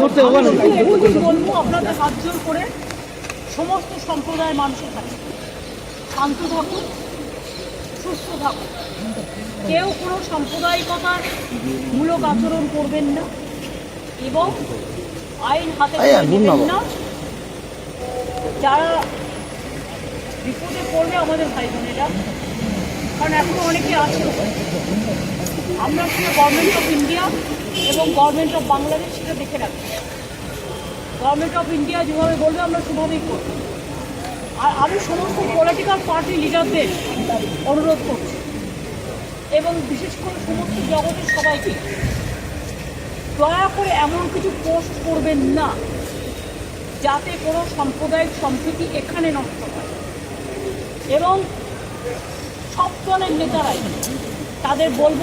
করতে জোর করে সমস্ত সম্প্রদায়ের মানুষের কাছে শান্ত থাকুন সুস্থ থাকুন কেউ কোনো সাম্প্রদায়িকতার মূলক আচরণ করবেন না এবং আইন হাতে নেবেন না যারা বিপদে পড়বে আমাদের ভাই বোনেরা। কারণ এখনও অনেকে আছে। আমরা সেটা গভর্নমেন্ট অফ ইন্ডিয়া এবং গভর্নমেন্ট অফ বাংলাদেশ সেটা দেখে রাখব গভর্নমেন্ট অফ ইন্ডিয়া যেভাবে বলবে, আমরা সেভাবেই করব। আর আমি সমস্ত পলিটিক্যাল পার্টি লিডারদের অনুরোধ করছি এবং বিশেষ করে সমস্ত জগতের সবাইকে দয়া করে এমন কিছু পোস্ট করবেন না, যাতে কোনো সাম্প্রদায়িক সম্প্রীতি এখানে নষ্ট হয়। এবং সব দলের নেতারাই তাদের বলব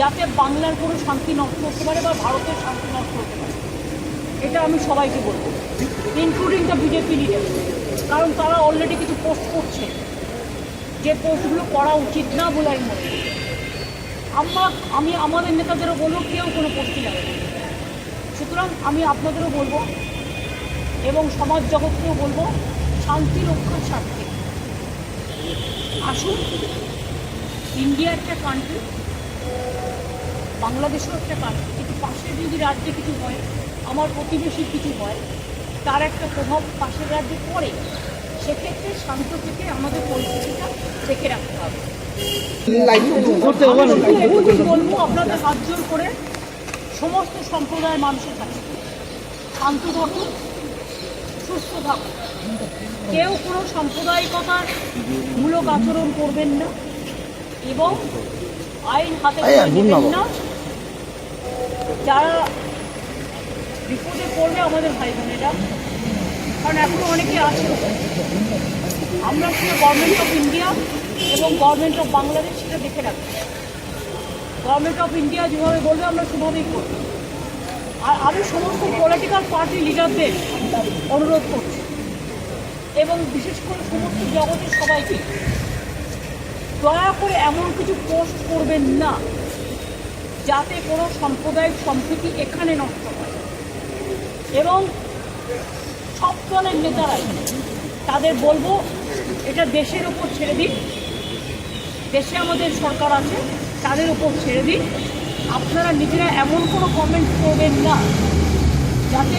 যাতে বাংলার কোনো শান্তি নষ্ট করতে পারে বা ভারতের শান্তি নষ্ট করতে পারে। এটা আমি সবাইকে বলব ইনক্লুডিং দ্য বিজেপি লিডার কারণ তারা অলরেডি কিছু পোস্ট করছে। যে পোস্টগুলো করা উচিত না বলে আমি আমরা, আমি আমাদের নেতাদেরও বলব, কেউ কোনো পোস্টই না। সুতরাং আমি আপনাদেরও বলব এবং সমাজ জগৎকেও বলব, শান্তি রক্ষার স্বার্থে। আসুন ইন্ডিয়া একটা কান্ট্রি বাংলাদেশও একটা কান্ট্রি কিন্তু পাশের যদি রাজ্যে কিছু হয় আমার প্রতিবেশীর কিছু হয় তার একটা প্রভাব পাশের রাজ্যে পড়ে সেক্ষেত্রে শান্ত থেকে আমাদের পরিস্থিতিটা দেখে রাখতে হবে। বলব আপনাদের হাত জোর করে সমস্ত সম্প্রদায়ের মানুষের কাছে শান্ত থাকুন সুস্থ থাকুন। কেউ কোনো সাম্প্রদায়িকতার মূলক আচরণ করবেন না এবং আইন হাতে নেবেন না। যারা বিপদে পড়বে আমাদের ভাই বোনেরা কারণ এখনও অনেকে আছে। আমরা সেটা গভর্নমেন্ট অফ ইন্ডিয়া এবং গভর্নমেন্ট অফ বাংলাদেশ সেটা দেখে রাখব। গভর্নমেন্ট অফ ইন্ডিয়া যেভাবে বলবে, আমরা সেভাবেই করব। আর আমি সমস্ত পলিটিক্যাল পার্টি লিডারদের অনুরোধ করছি। এবং বিশেষ করে সমস্ত জগতের সবাইকে। দয়া করে এমন কিছু পোস্ট করবেন না। যাতে কোনো সাম্প্রদায়িক সম্প্রীতি এখানে নষ্ট হয়। এবং সব দলের নেতারাই তাদের বলব, এটা দেশের ওপর ছেড়ে দিন। দেশে আমাদের সরকার আছে, তাদের উপর ছেড়ে দিন। আপনারা নিজেরা এমন কোনো কমেন্ট করবেন না, যাতে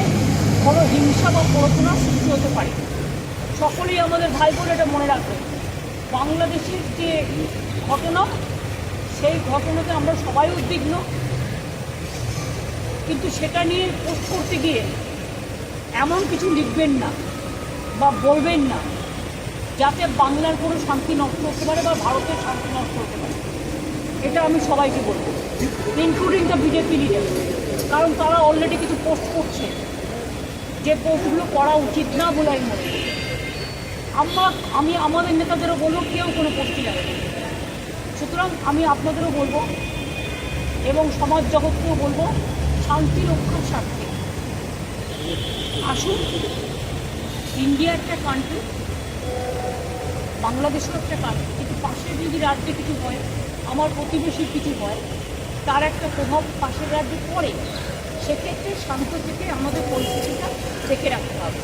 কোনো হিংসা বা পড়াশোনা সৃষ্টি হতে পারে। সকলেই আমাদের ভাই বলে এটা মনে রাখবেন। বাংলাদেশের যে ঘটনা সেই ঘটনাতে আমরা সবাই উদ্বিগ্ন। কিন্তু সেটা নিয়ে পোস্ট করতে গিয়ে এমন কিছু লিখবেন না বা বলবেন না, যাতে বাংলার কোনো শান্তি নষ্ট করতে পারে বা ভারতের শান্তি নষ্ট করতে পারে। এটা আমি সবাইকে বলব ইনক্লুডিং দ্য বিজেপি লিডার কারণ তারা অলরেডি কিছু পোস্ট করছে। যে পোস্টগুলো করা উচিত না বলে আমি আমরা, আমি, আমাদের নেতাদেরও বলব, কেউ কোনো পোস্টই না। সুতরাং আমি আপনাদেরও বলব এবং সমাজ জগৎকেও বলব, শান্তি রক্ষার স্বার্থে। আসুন, ইন্ডিয়া একটা কান্ট্রি বাংলাদেশও একটা কান্ট্রি কিন্তু পাশের যদি রাজ্যে কিছু হয়, আমার প্রতিবেশীর কিছু হয়, তার একটা প্রভাব পাশের রাজ্যে পড়ে, সেক্ষেত্রে শান্ত থেকে আমাদের পরিস্থিতিটা দেখে রাখতে হবে।